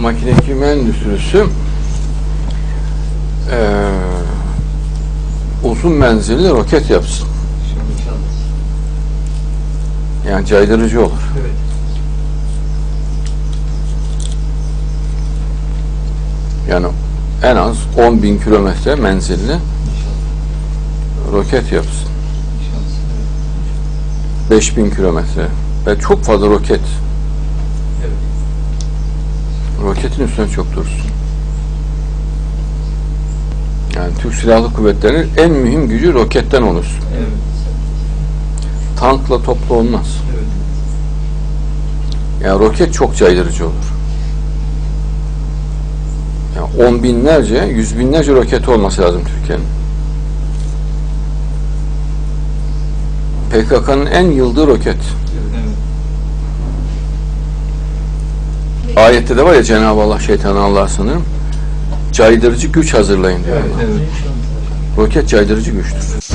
makineki endüstrisi eee uzun menzilli roket yapsın. Yani caydırıcı olur. Evet. Yani en az 10 bin kilometre menzilli roket yapsın. 5 bin kilometre ve çok fazla roket. Roketin üstüne çok dursun. Yani Türk Silahlı Kuvvetleri'nin en mühim gücü roketten oluşsun. Evet. Tankla topla olmaz. Evet. Yani roket çok caydırıcı olur. Yani on binlerce, yüz binlerce roketi olması lazım Türkiye'nin. PKK'nın en yıldığı roket. Evet. Ayette de var ya Cenab-ı Allah şeytanı Allah sanırım. Caydırıcı güç hazırlayın diyor. Evet. Allah. Evet. Roket caydırıcı güçtür.